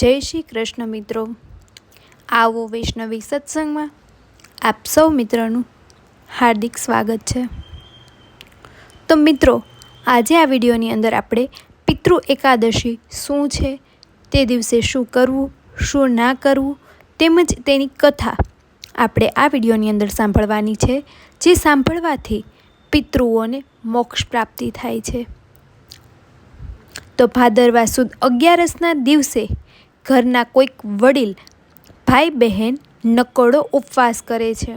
જય શ્રી કૃષ્ણ મિત્રો. આવો વૈષ્ણવી સત્સંગમાં આપ સૌ મિત્રોનું હાર્દિક સ્વાગત છે. તો મિત્રો, આજે આ વિડીયોની અંદર આપણે પિતૃ એકાદશી શું છે, તે દિવસે શું કરવું, શું ના કરવું, તેમજ તેની કથા આપણે આ વિડીયોની અંદર સાંભળવાની છે, જે સાંભળવાથી પિતૃઓને મોક્ષ પ્રાપ્તિ થાય છે. તો ભાદરવા સુદ અગિયારસના દિવસે ઘરના કોઈક વડીલ ભાઈ બહેન નકોડો ઉપવાસ કરે છે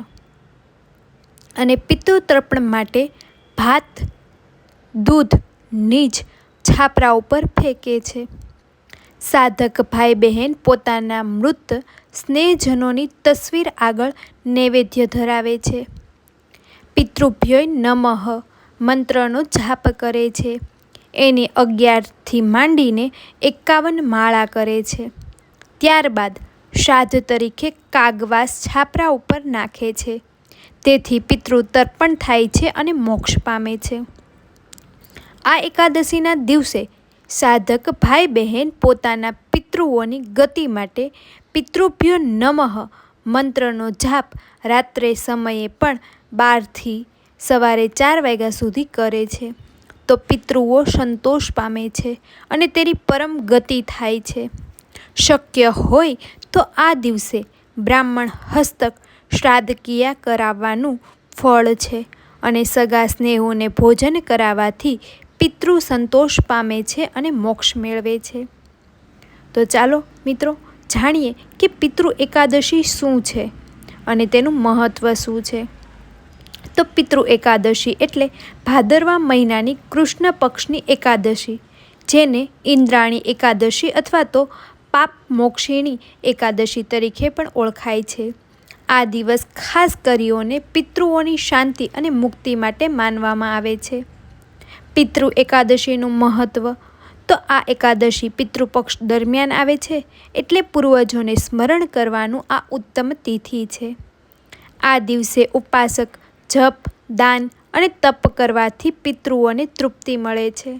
અને પિતૃતર્પણ માટે ભાત, દૂધ, નીજ છાપરા ઉપર ફેંકે છે. સાધક ભાઈ બહેન પોતાના મૃત સ્નેહજનોની તસવીર આગળ નૈવેદ્ય ધરાવે છે. પિતૃભ્યોય નમઃ મંત્રનો જાપ કરે છે. એની અગિયારથી માંડીને એકાવન માળા કરે છે. ત્યારબાદ શ્રાદ્ધ તરીકે કાગવાસ છાપરા ઉપર નાખે છે. તેથી પિતૃ તર્પણ થાય છે અને મોક્ષ પામે છે. આ એકાદશીના દિવસે સાધક ભાઈ બહેન પોતાના પિતૃઓની ગતિ માટે પિતૃભ્યો નમઃ મંત્રનો જાપ રાત્રે સમયે પણ બારથી સવારે ચાર વાગ્યા સુધી કરે છે. તો પિતૃઓ સંતોષ પામે છે અને તેની પરમ ગતિ થાય છે. શક્ય હોય તો આ દિવસે બ્રાહ્મણ હસ્તક શ્રાદ્ધકીયા કરાવવાનું ફળ છે અને સગા સ્નેહોને ભોજન કરાવવાથી પિતૃ સંતોષ પામે છે અને મોક્ષ મેળવે છે. તો ચાલો મિત્રો જાણીએ કે પિતૃ એકાદશી શું છે અને તેનું મહત્ત્વ શું છે. તો પિતૃ એકાદશી એટલે ભાદરવા મહિનાની કૃષ્ણ પક્ષની એકાદશી, જેને ઇન્દ્રાણી એકાદશી અથવા તો પાપ મોક્ષિણી એકાદશી તરીકે પણ ઓળખાય છે. આ દિવસ ખાસ કરીઓને પિતૃઓની શાંતિ અને મુક્તિ માટે માનવામાં આવે છે. પિતૃ એકાદશીનું મહત્ત્વ તો આ એકાદશી પિતૃપક્ષ દરમિયાન આવે છે એટલે પૂર્વજોને સ્મરણ કરવાનું આ ઉત્તમ તિથિ છે. આ દિવસે ઉપાસક, જપ, દાન અને તપ કરવાથી પિતૃઓને તૃપ્તિ મળે છે.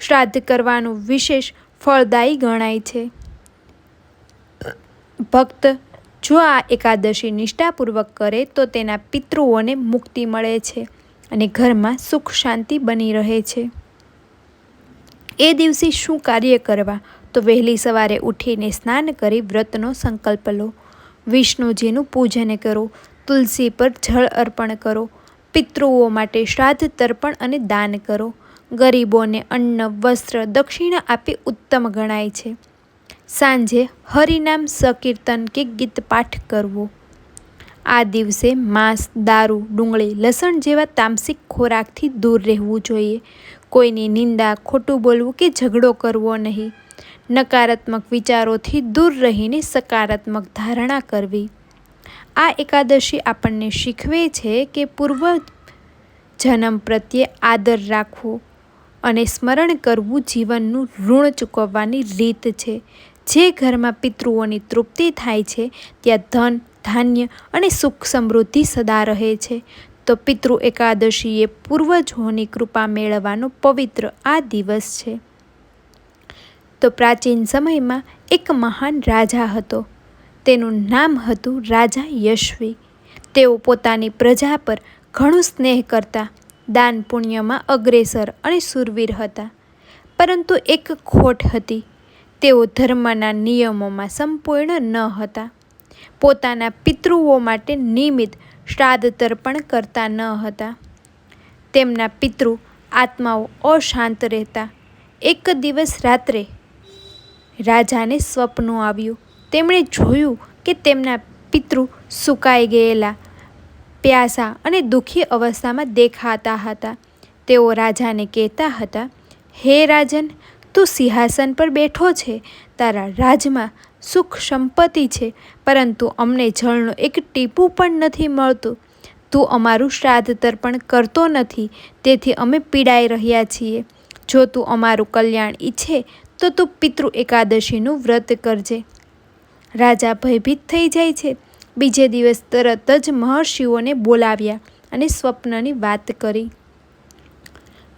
શ્રાદ્ધ કરવાનું વિશેષ ફળદાયી ગણાય છે. ભક્ત જો આ એકાદશી નિષ્ઠાપૂર્વક કરે, તો તેના પિતૃઓને મુક્તિ મળે છે અને ઘરમાં સુખ શાંતિ બની રહે છે. એ દિવસે શું કાર્ય કરવા? તો વહેલી સવારે ઉઠીને સ્નાન કરી વ્રતનો સંકલ્પ લો. વિષ્ણુજીનું પૂજન કરો, તુલસી પર જળ અર્પણ કરો, પિતૃઓ માટે શ્રાદ્ધ તર્પણ અને દાન કરો. ગરીબોને અન્ન, વસ્ત્ર, દક્ષિણા આપી ઉત્તમ ગણાય છે. સાંજે હરિનામ સકીર્તન કે ગીત પાઠ કરવો. આ દિવસે માંસ, દારૂ, ડુંગળી, લસણ જેવા તામસિક ખોરાકથી દૂર રહેવું જોઈએ. કોઈની નિંદા, ખોટું બોલવું કે ઝઘડો કરવો નહીં. નકારાત્મક વિચારોથી દૂર રહીને સકારાત્મક ધારણા કરવી. આ એકાદશી આપણને શીખવે છે કે પૂર્વ જન્મ પ્રત્યે આદર રાખવો. અને સ્મરણ કરવું જીવનનું ઋણ ચૂકવવાની રીત છે. જે ઘરમાં પિતૃઓની તૃપ્તિ થાય છે, ત્યાં ધન, ધાન્ય અને સુખ સમૃદ્ધિ સદા રહે છે. તો પિતૃ એકાદશીએ પૂર્વજોની કૃપા મેળવવાનો પવિત્ર આ દિવસ છે. તો પ્રાચીન સમયમાં એક મહાન રાજા હતો. તેનું નામ હતું રાજા યશવી. તેઓ પોતાની પ્રજા પર ઘણું સ્નેહ કરતા દાન પુણ્યમાં અગ્રેસર અને સુરવીર હતા. પરંતુ એક ખોટ હતી. તેઓ ધર્મના નિયમોમાં સંપૂર્ણ ન હતા. પોતાના પિતૃઓ માટે નિયમિત શ્રાદ્ધ તર્પણ કરતા ન હતા. તેમના પિતૃ આત્માઓ અશાંત રહેતા. એક દિવસ રાત્રે રાજાને સ્વપ્ન આવ્યું. તેમણે જોયું કે તેમના પિતૃ સુકાઈ ગયેલા. પ્યાસા અને દુઃખી અવસ્થામાં દેખાતા હતા. તેઓ રાજાને કહેતા હતા, હે રાજન, તું સિંહાસન પર બેઠો છે. તારા રાજમાં સુખ સંપત્તિ છે, પરંતુ અમને જળનું એક ટીપું પણ નથી મળતું. તું અમારું શ્રાદ્ધ તર્પણ કરતો નથી, તેથી અમે પીડાઈ રહ્યા છીએ. જો તું અમારું કલ્યાણ ઈચ્છે, તો તું પિતૃ એકાદશીનું વ્રત કરજે. રાજા ભયભીત થઈ જાય છે. બીજે દિવસ તરત જ મહર્ષિઓને બોલાવ્યા અને સ્વપ્નની વાત કરી.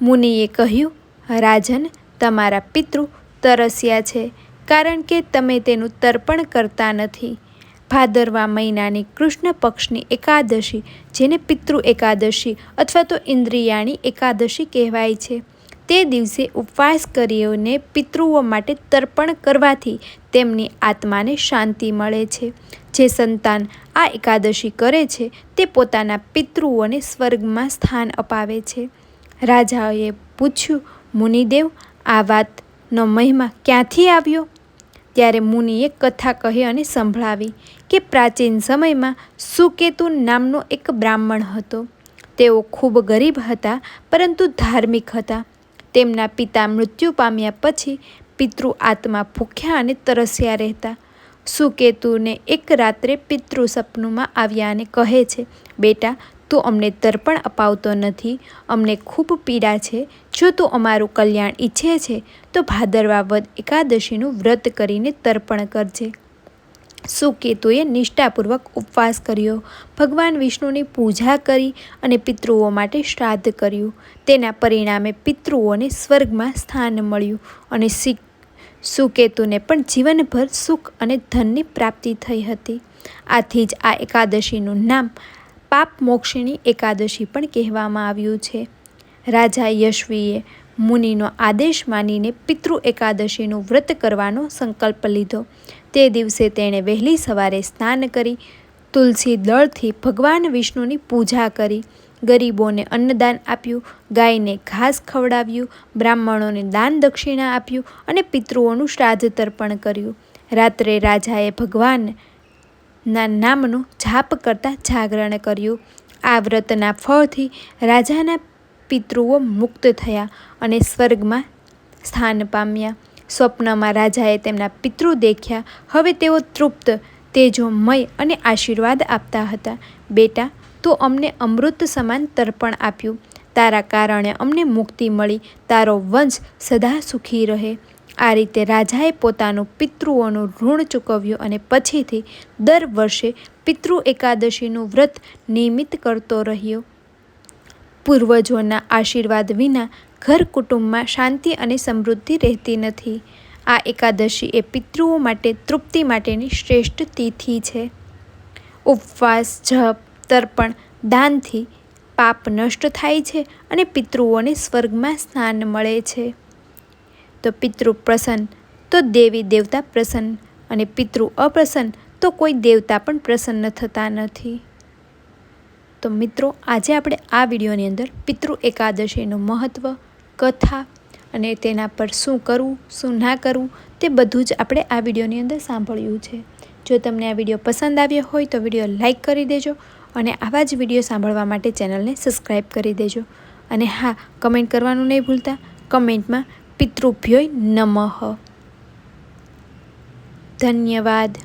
મુનિએ કહ્યું, રાજન, તમારા પિતૃ તરસ્યા છે, કારણ કે તમે તેનું તર્પણ કરતા નથી. ભાદરવા મહિનાની કૃષ્ણ પક્ષની એકાદશી, જેને પિતૃ એકાદશી અથવા તો ઇન્દ્રિયાણી એકાદશી કહેવાય છે તે દિવસે ઉપવાસ કરીને પિતૃઓ માટે તર્પણ કરવાથી તેમની આત્માને શાંતિ મળે છે. જે સંતાન આ એકાદશી કરે છે, તે પોતાના પિતૃઓને સ્વર્ગમાં સ્થાન અપાવે છે. રાજાએ પૂછ્યું, મુનિદેવ, આ વાતનો મહિમા ક્યાંથી આવ્યો? ત્યારે મુનિએ કથા કહી અને સંભળાવી કે પ્રાચીન સમયમાં સુકેતુ નામનો એક બ્રાહ્મણ હતો. તેઓ ખૂબ ગરીબ હતા, પરંતુ ધાર્મિક હતા. તેમના પિતા મૃત્યુ પામ્યા પછી પિતૃ આત્મા ભૂખ્યા અને તરસ્યા રહેતા. સુકેતુને એક રાત્રે પિતૃ સપનુંમાં આવ્યા અને કહે છે, બેટા, તું અમને તર્પણ અપાવતો નથી. અમને ખૂબ પીડા છે. જો તું અમારું કલ્યાણ ઈચ્છે છે, તો ભાદરવા વદ એકાદશીનું વ્રત કરીને તર્પણ કરજે. સુકેતુએ નિષ્ઠાપૂર્વક ઉપવાસ કર્યો. ભગવાન વિષ્ણુની પૂજા કરી અને પિતૃઓ માટે શ્રાદ્ધ કર્યું. તેના પરિણામે પિતૃઓને સ્વર્ગમાં સ્થાન મળ્યું અને સુકેતુને પણ જીવનભર સુખ અને ધનની પ્રાપ્તિ થઈ હતી. આથી જ આ એકાદશીનું નામ પાપ મોક્ષિણી એકાદશી પણ કહેવામાં આવ્યું છે. રાજા યશવીએ મુનિનો આદેશ માનીને પિતૃ એકાદશીનું વ્રત કરવાનો સંકલ્પ લીધો. તે દિવસે તેણે વહેલી સવારે સ્નાન કરી, તુલસી દળથી ભગવાન વિષ્ણુની પૂજા કરી. ગરીબોને અન્નદાન આપ્યું, ગાયને ઘાસ ખવડાવ્યું, બ્રાહ્મણોને દાન દક્ષિણા આપ્યું અને પિતૃઓનું શ્રાદ્ધ તર્પણ કર્યું. રાત્રે રાજાએ ભગવાનના નામનું જાપ કરતાં જાગરણ કર્યું. આ વ્રતના ફળથી રાજાના પિતૃઓ મુક્ત થયા અને સ્વર્ગમાં સ્થાન પામ્યા. સ્વપ્નમાં રાજાએ તેમના પિતૃ દેખ્યા. હવે તેઓ તૃપ્ત, તેજોમય અને આશીર્વાદ આપતા હતા. બેટા, તું અમને અમૃત સમાન તર્પણ આપ્યું. તારા કારણે અમને મુક્તિ મળી. તારો વંશ સદા સુખી રહે. આ રીતે રાજાએ પોતાનું પિતૃઓનું ઋણ ચૂકવ્યું અને પછીથી દર વર્ષે પિતૃ એકાદશીનું વ્રત નિયમિત કરતો રહ્યો. પૂર્વજોના આશીર્વાદ વિના ઘર કુટુંબમાં શાંતિ અને સમૃદ્ધિ રહેતી નથી. આ એકાદશી એ પિતૃઓ માટે તૃપ્તિ માટેની શ્રેષ્ઠ તિથિ છે. ઉપવાસ, જપ, તર્પણ, દાનથી પાપ નષ્ટ થાય છે અને પિતૃઓને સ્વર્ગમાં સ્થાન મળે છે. તો પિતૃ પ્રસન્ન, તો દેવી દેવતા પ્રસન્ન અને પિતૃ અપ્રસન્ન, તો કોઈ દેવતા પણ પ્રસન્ન થતા નથી. તો મિત્રો, આજે આપણે આ વિડીયોની અંદર પિતૃ એકાદશીનું મહત્ત્વ કથા અને તેના પર શું કરવું, શું ના કરવું, તે બધું જ આપણે આ વિડીયોની અંદર સાંભળ્યું છે. જો તમને આ વીડિયો પસંદ આવ્યો હોય તો વીડિયો લાઇક કરી દેજો અને આવા જ વીડિયો સાંભળવા માટે ચેનલને સબસ્ક્રાઈબ કરી દેજો. અને હા, કમેન્ટ કરવાનું નહીં ભૂલતા, કમેન્ટમાં પિતૃભ્યોય નમઃ. ધન્યવાદ.